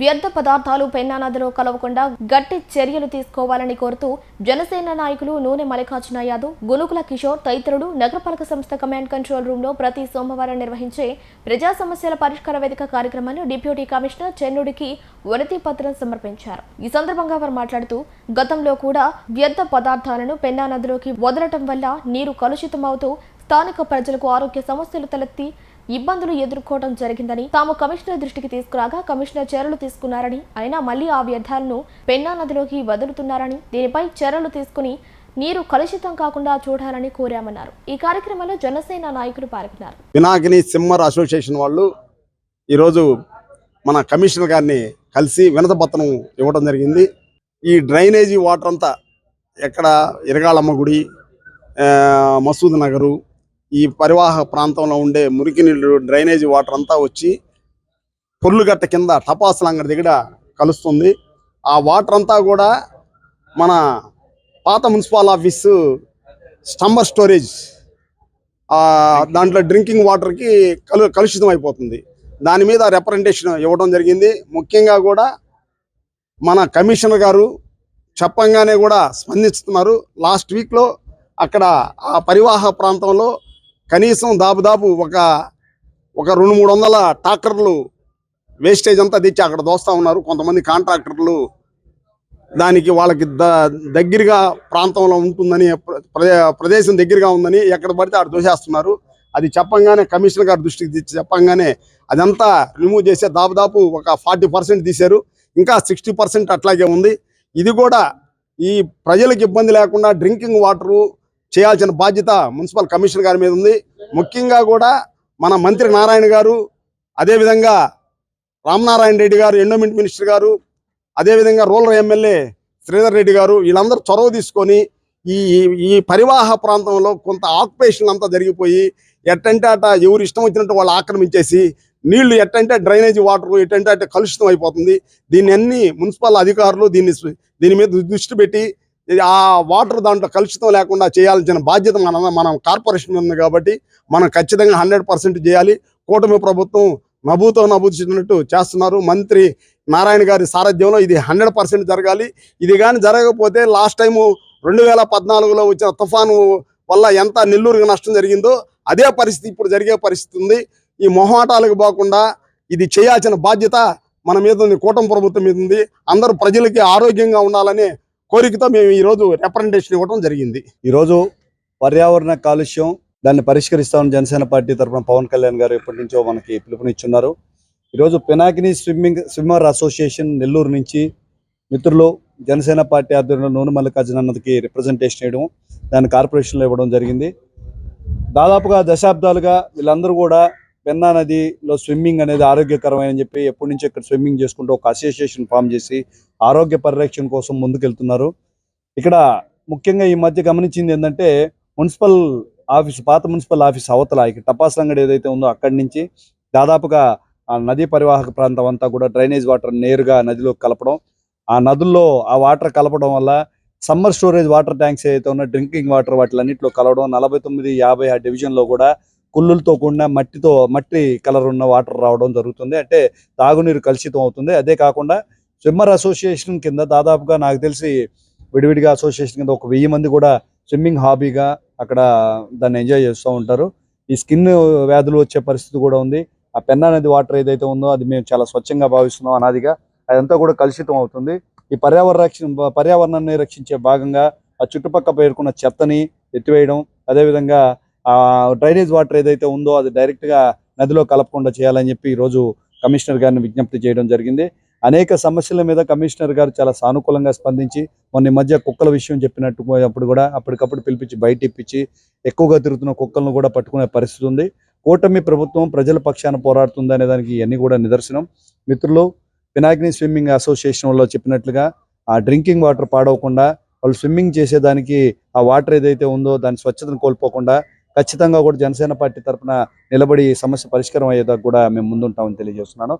వ్యర్థ పదార్థాలు పెన్నా నదిలో కలవకుండా గట్టి చర్యలు తీసుకోవాలని కోరుతూ జనసేన నాయకులు నూనె మల్లికార్జున యాదవ్ గునుకుల కిషోర్ తదితరులు నగరపాలక సంస్థ కమాండ్ కంట్రోల్ రూమ్లో ప్రతి సోమవారం నిర్వహించే ప్రజా సమస్యల పరిష్కార వేదిక కార్యక్రమాన్ని డిప్యూటీ కమిషనర్ చెన్నుడికి వనతి పత్రం సమర్పించారు. ఈ సందర్భంగా వారు మాట్లాడుతూ గతంలో కూడా వ్యర్థ పదార్థాలను పెన్నా నదిలోకి వదలటం వల్ల నీరు కలుషితమవుతూ స్థానిక ప్రజలకు ఆరోగ్య సమస్యలు తలెత్తి ఇబ్బందులు ఎదుర్కోవడం జరిగిందని తాము కమిషనర్ దృష్టికి తీసుకురాగా కమిషనర్ చర్యలు తీసుకున్నారని అయినా మళ్ళీ ఆ వ్యర్థాలను పెన్నా నదిలోకి వదులుతున్నారని దీనిపై చర్యలు తీసుకుని నీరు కలుషితం కాకుండా చూడాలని కోరామన్నారు. ఈ కార్యక్రమంలో జనసేన నాయకులు పాల్గొన్నారు. వినాగిని సిమ్మర్ అసోసియేషన్ వాళ్ళు ఈరోజు మన కమిషనర్ గారిని కలిసి వినతపత్రం ఇవ్వడం జరిగింది. ఈ డ్రైనేజీ వాటర్ అంతా ఎక్కడ ఇరగాళమ్మ గుడి మసూద్ నగరు ఈ పరివాహ ప్రాంతంలో ఉండే మురికి నీళ్ళు డ్రైనేజీ వాటర్ అంతా వచ్చి పొర్లుగట్ట కింద టపాసులంగడి దగ్గర కలుస్తుంది. ఆ వాటర్ అంతా కూడా మన పాత మున్సిపల్ ఆఫీసు స్టంబర్ స్టోరేజ్ దాంట్లో డ్రింకింగ్ వాటర్కి కలు కలుషితం అయిపోతుంది దాని మీద రిప్రజెంటేషన్ ఇవ్వడం జరిగింది. ముఖ్యంగా కూడా మన కమిషనర్ గారు చెప్పంగానే కూడా స్పందిస్తున్నారు. లాస్ట్ వీక్లో అక్కడ ఆ పరివాహ ప్రాంతంలో కనీసం దాదాపు ఒక ఒక రెండు మూడు వందల ట్రాక్టర్లు వేస్టేజ్ అంతా తెచ్చి అక్కడ దోస్తూ ఉన్నారు. కొంతమంది కాంట్రాక్టర్లు దానికి వాళ్ళకి ద దగ్గరగా ప్రాంతంలో ఉంటుందని ప్ర- ప్రదే- ప్రదేశం దగ్గరగా ఉందని ఎక్కడ పడితే అక్కడ దోసేస్తున్నారు అది చెప్పంగానే కమిషనర్ గారి దృష్టికి తెచ్చి చెప్పంగానే అదంతా రిమూవ్ చేసే దాదాపు ఒక ఫార్టీ పర్సెంట్ తీశారు. ఇంకా సిక్స్టీ పర్సెంట్ అట్లాగే ఉంది. ఇది కూడా ఈ ప్రజలకు ఇబ్బంది లేకుండా డ్రింకింగ్ వాటరు చేయాల్సిన బాధ్యత మున్సిపల్ కమిషనర్ గారి మీద ఉంది. ముఖ్యంగా కూడా మన మంత్రి నారాయణ గారు అదేవిధంగా రామనారాయణ రెడ్డి గారు ఎండోమెంట్ మినిస్టర్ గారు అదేవిధంగా రూరల్ ఎమ్మెల్యే శ్రీధర్ రెడ్డి గారు వీళ్ళందరూ చొరవ తీసుకొని ఈ ఈ- పరివాహ ప్రాంతంలో కొంత ఆక్యుపేషన్ అంతా జరిగిపోయి ఎట్టంటే అట ఎవరు ఇష్టం వచ్చినట్టు వాళ్ళు ఆక్రమించేసి నీళ్ళు ఎట్టంటే డ్రైనేజీ వాటర్ ఎట్టంటే అట్ట కలుషితం అయిపోతుంది. దీన్ని అన్ని మున్సిపల్ అధికారులు దీన్ని దీని మీద దృష్టి పెట్టి ఆ వాటర్ దాంట్లో కలుషితం లేకుండా చేయాల్సిన బాధ్యత మన మనం కార్పొరేషన్ ఉంది కాబట్టి మనం ఖచ్చితంగా హండ్రెడ్ పర్సెంట్ చేయాలి. కూటమి ప్రభుత్వం నభూతో నభూతినట్టు చేస్తున్నారు. మంత్రి నారాయణ గారి సారథ్యంలో ఇది హండ్రెడ్ పర్సెంట్ జరగాలి. ఇది కానీ జరగకపోతే లాస్ట్ టైము రెండు వేల పద్నాలుగులో వచ్చిన తుఫాను వల్ల ఎంత నెల్లూరుకి నష్టం జరిగిందో అదే పరిస్థితి ఇప్పుడు జరిగే పరిస్థితి ఉంది. ఈ మొహమాటాలకు పోకుండా ఇది చేయాల్సిన బాధ్యత మన మీద ఉంది కూటమి ప్రభుత్వం మీద ఉంది. అందరూ ప్రజలకి ఆరోగ్యంగా ఉండాలని కోరికతో మేము ఈరోజు రిప్రజెంటేషన్ ఇవ్వడం జరిగింది. ఈరోజు పర్యావరణ కాలుష్యం దాన్ని పరిష్కరిస్తామని జనసేన పార్టీ తరఫున పవన్ కళ్యాణ్ గారు ఎప్పటి నుంచో మనకి పిలుపునిచ్చున్నారు. ఈరోజు Pinakini swimming swimmer association Nellore నుంచి మిత్రులు జనసేన పార్టీ ఆధ్వర్యంలో నూనె మల్లికార్జున అన్నదికి రిప్రజెంటేషన్ ఇవ్వడం దాన్ని కార్పొరేషన్లో ఇవ్వడం జరిగింది. దాదాపుగా దశాబ్దాలుగా వీళ్ళందరూ కూడా పెన్నా నదిలో స్విమ్మింగ్ అనేది ఆరోగ్యకరమైన చెప్పి ఎప్పటి నుంచి ఇక్కడ స్విమ్మింగ్ చేసుకుంటూ ఒక అసోసియేషన్ ఫామ్ చేసి ఆరోగ్య పరిరక్షణ కోసం ముందుకెళ్తున్నారు. ఇక్కడ ముఖ్యంగా ఈ మధ్య గమనించింది ఏంటంటే మున్సిపల్ ఆఫీస్ పాత మున్సిపల్ ఆఫీస్ అవతల ఇక్కడ టపాస్ అంగడి ఏదైతే ఉందో అక్కడి నుంచి దాదాపుగా ఆ నదీ పరివాహక ప్రాంతం అంతా కూడా డ్రైనేజ్ వాటర్ నేరుగా నదిలో కలపడం ఆ నదుల్లో ఆ వాటర్ కలపడం వల్ల సమ్మర్ స్టోరేజ్ వాటర్ ట్యాంక్స్ ఏదైతే ఉన్నా డ్రింకింగ్ వాటర్ వాటిలన్నింటిలో కలవడం నలభై తొమ్మిది యాభై ఆ డివిజన్లో కూడా కుళ్ళులతో కూడిన మట్టితో మట్టి కలర్ ఉన్న వాటర్ రావడం జరుగుతుంది. అంటే తాగునీరు కలుషితం అవుతుంది. అదే కాకుండా స్విమ్మర్ అసోసియేషన్ కింద దాదాపుగా నాకు తెలిసి విడివిడిగా అసోసియేషన్ కింద ఒక వెయ్యి మంది కూడా స్విమ్మింగ్ హాబీగా అక్కడ దాన్ని ఎంజాయ్ చేస్తూ ఉంటారు. ఈ స్కిన్ వ్యాధులు వచ్చే పరిస్థితి కూడా ఉంది. ఆ పెన్నా నది వాటర్ ఏదైతే ఉందో అది మేము చాలా స్వచ్ఛంగా భావిస్తున్నాం అనాదిగా. అదంతా కూడా కలుషితం అవుతుంది. ఈ పర్యావరణ రక్షణ పర్యావరణాన్ని రక్షించే భాగంగా ఆ చుట్టుపక్కల పేర్కొన్న చెత్తని ఎత్తివేయడం అదేవిధంగా డ్రైనేజ్ వాటర్ ఏదైతే ఉందో అది డైరెక్ట్గా నదిలో కలపకుండా చేయాలని చెప్పి ఈరోజు కమిషనర్ గారిని విజ్ఞప్తి చేయడం జరిగింది. అనేక సమస్యల మీద కమిషనర్ గారు చాలా సానుకూలంగా స్పందించి మొన్న మధ్య కుక్కల విషయం చెప్పినట్టు అప్పుడు కూడా అప్పటికప్పుడు పిలిపించి బయట ఇప్పించి ఎక్కువగా తిరుగుతున్న కుక్కలను కూడా పట్టుకునే పరిస్థితి ఉంది. కూటమి ప్రభుత్వం ప్రజల పక్షాన పోరాడుతుంది అనే దానికి ఇవన్నీ కూడా నిదర్శనం. మిత్రులు పినాకిని స్విమ్మింగ్ అసోసియేషన్ వాళ్ళు చెప్పినట్లుగా ఆ డ్రింకింగ్ వాటర్ పాడవకుండా వాళ్ళు స్విమ్మింగ్ చేసేదానికి ఆ వాటర్ ఏదైతే ఉందో దాని స్వచ్ఛతను కోల్పోకుండా ఖచ్చితంగా కూడా జనసేన పార్టీ తరఫున నిలబడి సమస్య పరిష్కారం అయ్యేదాకా కూడా మేము ముందుంటామని తెలియజేస్తున్నాను.